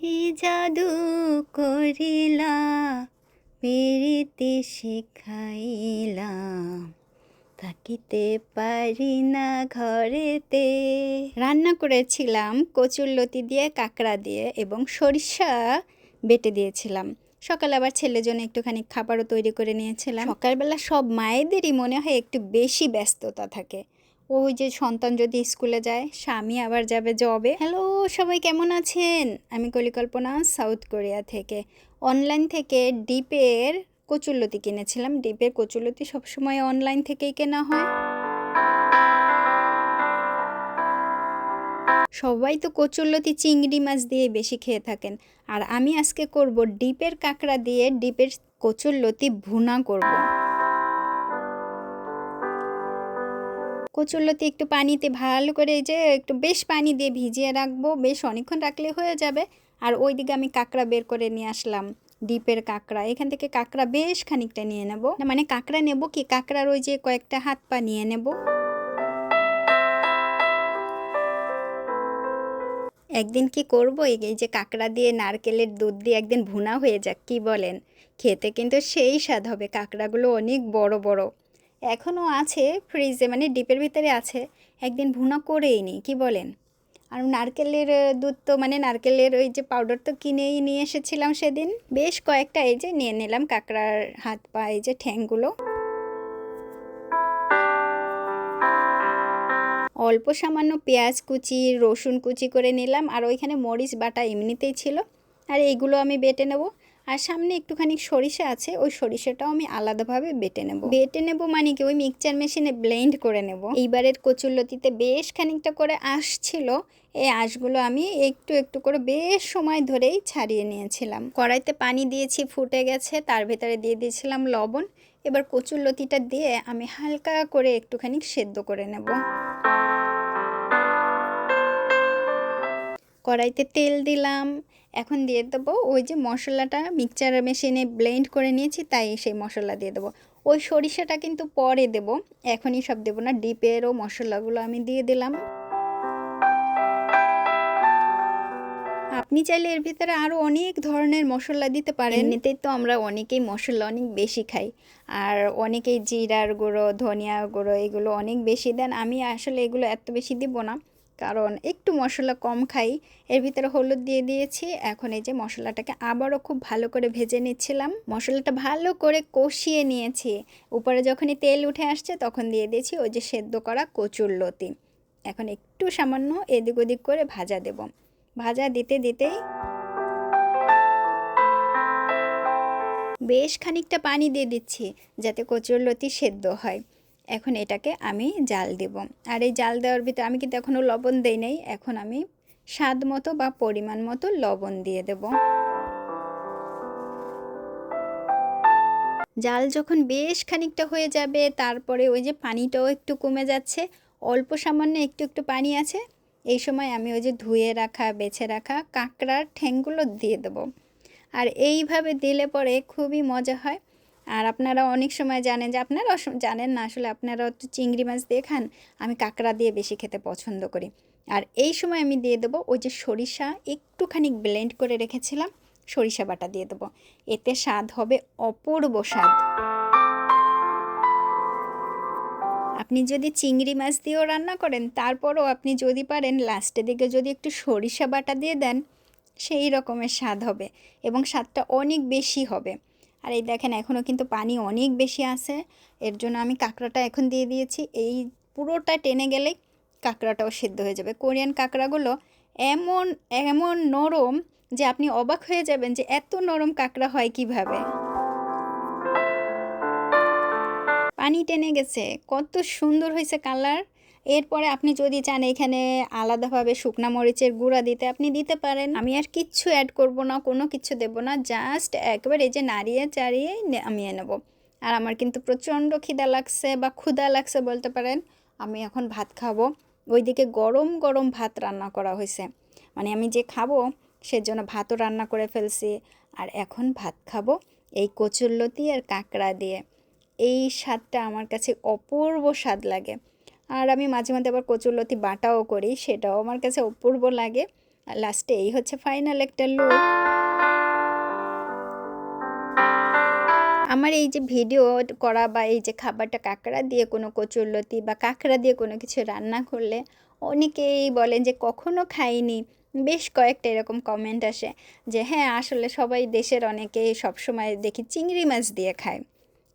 কি জাদু করিলা পেরিতে শিখাইলা। থাকিতে পারি না ঘরেতে। রান্না করেছিলাম, কচুর লতি দিয়ে, কাঁকড়া দিয়ে এবং সরিষা বেটে দিয়েছিলাম। সকালে আবার ছেলের জন্য একটুখানি খাবারও তৈরি করে নিয়েছিলাম। সকালবেলা সব মায়েদেরই মনে হয় একটু বেশি ব্যস্ততা থাকে। ওই যে সন্তান যদি স্কুলে যায়, স্বামী আবার যাবে জবে। হ্যালো সবাই কেমন আছেন? আমি কলিকল্পনা সাউথ কোরিয়া থেকে। অনলাইন থেকে ডিপের কচুরলতি কিনেছিলাম। ডিপের কচুরলতি সবসময় অনলাইন থেকেই কেনা হয়। সবাই তো কচুরলতি চিংড়ি মাছ দিয়ে বেশি খেয়ে থাকেন। আর আমি আজকে করব ডিপের কাঁকড়া দিয়ে ডিপের কচুরলতি ভুনা করব। কচুরলতি একটু পানিতে ভালো করে এই যে একটু বেশ পানি দিয়ে ভিজিয়ে রাখব। বেশ অনেকক্ষণ রাখলে হয়ে যাবে। আর ওইদিকে আমি কাঁকড়া বের করে নিয়ে আসলাম, ডিপের কাঁকড়া। এখান থেকে কাঁকড়া বেশ খানিকটা নিয়ে নেব। মানে কাঁকড়া নেব কি? কাঁকড়ার ওই যে কয়েকটা হাত পা নিয়ে নেব। একদিন কি করব? এই যে কাঁকড়া দিয়ে নারকেলের দুধ দিয়ে একদিন ভুনা হয়ে যাক, কি বলেন? খেতে কিন্তু সেই স্বাদ হবে। কাঁকড়াগুলো অনেক বড় বড়। এখনও আছে ফ্রিজে মানে ডিপের ভিতরে আছে। একদিন ভুনা করেই নি, কি বলেন? আর নারকেলের দুধ তো মানে নারকেলের ওই যে পাউডার তো কিনেই নিয়ে এসেছিলাম সেদিন। বেশ কয়েকটা, এই যে নিয়ে নিলাম কাঁকড়ার হাত পা, এই যে ঠ্যাংগুলো। অল্প সামান্য পেঁয়াজ কুচি, রসুন কুচি করে নিলাম। আর ওইখানে মরিচ বাটা এমনিতেই ছিল। আর এইগুলো আমি বেটে নেব। আর সামনে একটুখানি সরিষা আছে, ওই সরিষাটাও আমি আলাদাভাবে বেটে নেব। বেটে নেব মানে কি? ওই মিক্সচার মেশিনে ব্লেন্ড করে নেব। এইবারের কচুরলতিতে বেশ খানিকটা করে আসছিল এই আঁশগুলো আমি একটু একটু করে বেশ সময় ধরেই ছাড়িয়ে নিয়েছিলাম। কড়াইতে পানি দিয়েছি, ফুটে গেছে, তার ভেতরে দিয়ে দিয়েছিলাম লবণ। এবার কচুরলতিটা দিয়ে আমি হালকা করে একটুখানি সেদ্ধ করে নেব। কড়াইতে তেল দিলাম এখন দিয়ে দেবো ওই যে মশলাটা মিক্সচার মেশিনে ব্লেন্ড করে নিয়েছি, তাই সেই মশলা দিয়ে দেবো। ওই সরিষাটা কিন্তু পরে দেব, এখনই সব দেবো না ডিপেরও মশলাগুলো আমি দিয়ে দিলাম। আপনি চাইলে এর ভিতরে আরও অনেক ধরনের মশলা দিতে পারেন। এমনিতেই তো আমরা অনেকেই মশলা অনেক বেশি খাই, আর অনেকেই জিরার গুঁড়ো, ধনিয়া গুঁড়ো এগুলো অনেক বেশি দেন। আমি আসলে এগুলো এত বেশি দিব না। কারণ একটু মশলা কম খাই। এর ভিতরে হলুদ দিয়ে দিয়েছি। এখন এই যে মশলাটাকে আবারও খুব ভালো করে ভেজে নিচ্ছিলাম। মশলাটা ভালো করে কষিয়ে নিয়েছি। উপরে যখনই তেল উঠে আসছে তখন দিয়ে দিয়েছি ওই যে সেদ্ধ করা কচুর লতি। এখন একটু সামান্য এদিক ওদিক করে ভাজা দেব। ভাজা দিতে দিতেই বেশ খানিকটা পানি দিয়ে দিচ্ছি যাতে কচুর লতি সেদ্ধ হয়। এখন এটাকে আমি জাল দেব। আর এই জাল দেওয়ার ভিতরে আমি কিন্তু এখনও লবণ দেই নাই, এখন আমি স্বাদ মতো বা পরিমাণ মতো লবণ দিয়ে দেব। জাল যখন বেশ খানিকটা হয়ে যাবে, তারপরে ওই যে পানিটাও একটু কমে যাচ্ছে, অল্প সামান্য একটু একটু পানি আছে, এই সময় আমি ওই যে ধুয়ে রাখা, বেছে রাখা কাঁকড়ার ঠ্যাংগুলো দিয়ে দেবো। আর এইভাবে দিলে পরে খুবই মজা হয়। আর আপনারা অনেক সময় জানেন যে আপনারাও জানেন না আসলে আপনারা তো চিংড়ি মাছ দিয়ে খান, আমি কাঁকড়া দিয়ে বেশি খেতে পছন্দ করি। আর এই সময় আমি দিয়ে দেবো ওই যে সরিষা একটুখানি ব্লেন্ড করে রেখেছিলাম, সরিষা বাটা দিয়ে দেবো। এতে স্বাদ হবে অপূর্ব স্বাদ। আপনি যদি চিংড়ি মাছ দিয়েও রান্না করেন, তারপরও আপনি যদি পারেন লাস্টের দিকে যদি একটু সরিষা বাটা দিয়ে দেন, সেই রকমের স্বাদ হবে এবং স্বাদটা অনেক বেশি হবে। আর এই দেখেন, এখনও কিন্তু পানি অনেক বেশি আছে। এর জন্য আমি কাঁকড়াটা এখন দিয়ে দিয়েছি। এই পুরোটা টেনে গেলেই কাঁকড়াটাও সেদ্ধ হয়ে যাবে। কোরিয়ান কাঁকড়াগুলো এমন এমন নরম যে আপনি অবাক হয়ে যাবেন যে এত নরম কাঁকড়া হয় কীভাবে। পানি টেনে গেছে। কত সুন্দর হয়েছে কালার। এরপরে আপনি যদি চান এখানে আলাদাভাবে শুকনা মরিচের গুঁড়া দিতে, আপনি দিতে পারেন। আমি আর কিচ্ছু অ্যাড করব না, কোনো কিছু দেব না জাস্ট একবার এই যে নাড়িয়ে চাড়িয়ে নামিয়ে নেব। আর আমার কিন্তু প্রচণ্ড খিদা লাগছে বা ক্ষুদা লাগছে বলতে পারেন, আমি এখন ভাত খাব। ওইদিকে গরম গরম ভাত রান্না করা হয়েছে। মানে আমি যে খাব, সেজন্য ভাতও রান্না করে ফেলছি। আর এখন ভাত খাব এই কচুরলতি আর কাঁকড়া দিয়ে। এই স্বাদটা আমার কাছে অপূর্ব স্বাদ লাগে। আর আমি মাঝে মাঝে আবার কচুরলতি বাটাও করি, সেটাও আমার কাছে অপূর্ব লাগে। আর লাস্টে এই হচ্ছে ফাইনাল একটা লুক আমার এই যে ভিডিও করা বা এই যে খাবারটা কাঁকড়া দিয়ে কোনো কচুরলতি বা কাঁকড়া দিয়ে কোনো কিছু রান্না করলে অনেকেই বলেন যে কখনো খাইনি। বেশ কয়েকটা এরকম কমেন্ট আসে যে হ্যাঁ আসলে সবাই দেশের অনেকে সবসময় দেখি চিংড়ি মাছ দিয়ে খায়।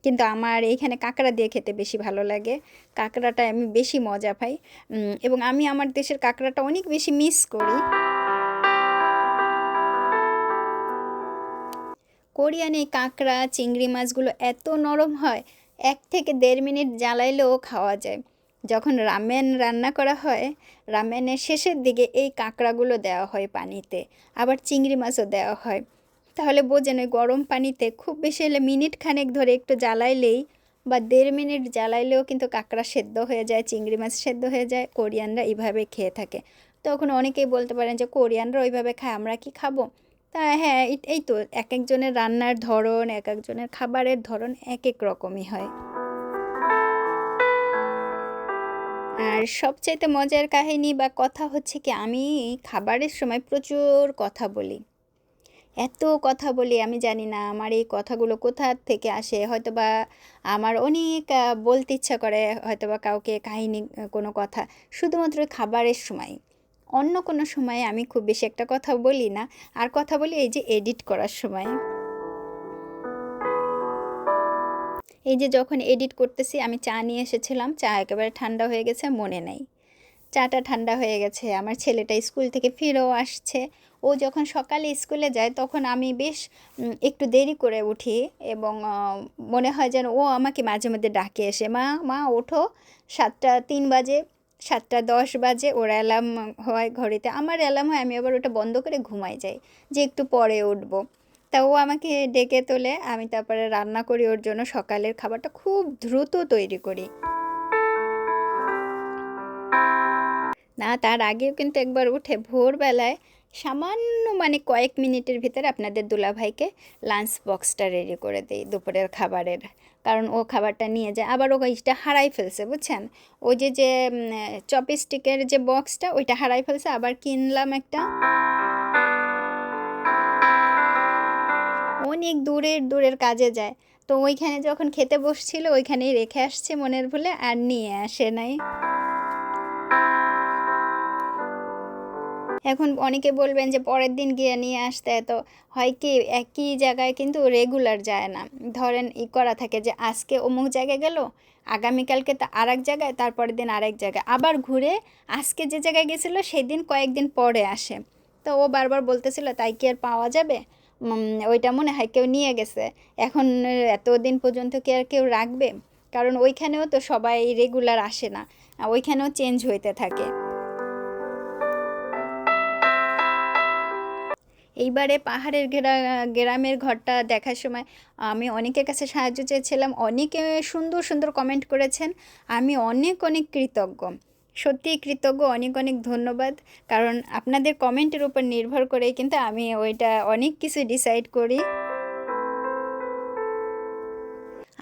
কিন্তু আমার এইখানে কাঁকড়া দিয়ে খেতে বেশি ভালো লাগে। কাঁকড়াটা আমি বেশি মজা পাই। এবং আমি আমার দেশের কাঁকড়াটা অনেক বেশি মিস করি। কোরিয়ান কাঁকড়া, চিংড়ি মাছগুলো এত নরম হয়, এক থেকে দেড় মিনিট জ্বালাইলেও খাওয়া যায়। যখন রামেন রান্না করা হয়, রামেনের শেষের দিকে এই কাঁকড়াগুলো দেওয়া হয় পানিতে, আবার চিংড়ি মাছও দেওয়া হয়। তাহলে বোঝেন ওই গরম পানিতে খুব বেশি হলে মিনিট খানেক ধরে একটু জ্বালাইলেই বা দেড় মিনিট জ্বালাইলেও কিন্তু কাঁকড়া সেদ্ধ হয়ে যায়, চিংড়ি মাছ সেদ্ধ হয়ে যায়, কোরিয়ানরা এইভাবে খেয়ে থাকে। তখন অনেকেই বলতে পারেন যে কোরিয়ানরা ওইভাবে খায়, আমরা কি খাব? তা হ্যাঁ এই তো এক একজনের রান্নার ধরন, এক একজনের খাবারের ধরন এক এক রকমই হয়। আর সবচাইতে মজার কাহিনী বা কথা হচ্ছে কি, আমি খাবারের সময় প্রচুর কথা বলি। এত কথা বলি, আমি জানি না আমার এই কথাগুলো কোথা থেকে আসে। হয়তো বা আমার অনেক বলতে ইচ্ছা করে হয়তো বা কাউকে, কাহিনী কোনো কথা। শুধুমাত্র খাবারের সময়। অন্য কোনো সময়ে আমি খুব বেশি একটা কথা বলি না। আর কথা বলি এই যে এডিট করার সময়। এই যে যখন এডিট করতেছি, আমি চা নিয়ে এসেছিলাম। চা একেবারে ঠান্ডা হয়ে গেছে, মনে নেই। চাটা ঠান্ডা হয়ে গেছে, আমার ছেলেটা স্কুল থেকে ফিরেও আসছে। ও যখন সকালে স্কুলে যায় তখন আমি বেশ একটু দেরি করে উঠি এবং মনে হয় যেন ও আমাকে মাঝে মধ্যে ডাকে এসে, মা মা, ওঠো, সাতটা, তিন বাজে, সাতটা দশ বাজে, ওর অ্যালার্ম হয় ঘড়িতে। আমার অ্যালার্ম হয়, আমি আবার ওটা বন্ধ করে ঘুমাই যাই, যে একটু পরে উঠবো। তা ও আমাকে ডেকে তোলে, আমি তারপরে রান্না করি ওর জন্য, সকালের খাবারটা খুব দ্রুত তৈরি করি। না, তার আগেও কিন্তু একবার উঠে ভোরবেলায় সামান্য মানে কয়েক মিনিটের ভিতরে আপনাদের দুলাভাইকে লাঞ্চ বক্সটা রেডি করে দিই দুপুরের খাবারের। কারণ ও খাবারটা নিয়ে যায়, আবার ও ওইটা হারাই ফেলছে, বুঝছেন? ওই যে যে চপস্টিকের যে বক্সটা ওইটা হারাই ফেলছে, আবার কিনলাম একটা। অনেক দূরের দূরের কাজে যায়। তো ওইখানে যখন খেতে বসছিল, ওইখানেই রেখে আসছে মনের ভুলে, আর নিয়ে আসে নাই। এখন অনেকে বলবেন যে পরের দিন গিয়ে নিয়ে আসতে, তো হয় কি একই জায়গায় কিন্তু রেগুলার যায় না। ধরেন ই করা থাকে যে আজকে অমুক জায়গায় গেল, আগামীকালকে তা আর এক জায়গায়, তারপরের দিন আরেক জায়গায়। আবার ঘুরে আজকে যে জায়গায় গেছিল সেদিন কয়েকদিন পরে আসে। তো ও বারবার বলতেছিল, তাই কি আর পাওয়া যাবে? ওইটা মনে হয় কেউ নিয়ে গেছে। এখন এতদিন পর্যন্ত কি আর কেউ রাখবে? কারণ ওইখানেও তো সবাই রেগুলার আসে না। ওইখানেও চেঞ্জ হইতে থাকে। এইবারে পাহাড়ের ঘেরা, গ্রামের ঘরটা দেখার সময় আমি অনেকের কাছে সাহায্য চেয়েছিলাম, অনেকে সুন্দর সুন্দর কমেন্ট করেছেন, আমি অনেক অনেক কৃতজ্ঞ। সত্যিই কৃতজ্ঞ, অনেক অনেক ধন্যবাদ, কারণ আপনাদের কমেন্টের উপর নির্ভর করেই কিন্তু আমি ওইটা অনেক কিছু ডিসাইড করি।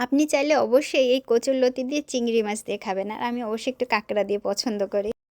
আপনি চাইলে অবশ্যই এই কচুর লতি দিয়ে চিংড়ি মাছ দিয়ে খাবেন, আর আমি অবশ্যই একটু কাঁকড়া দিয়ে পছন্দ করি।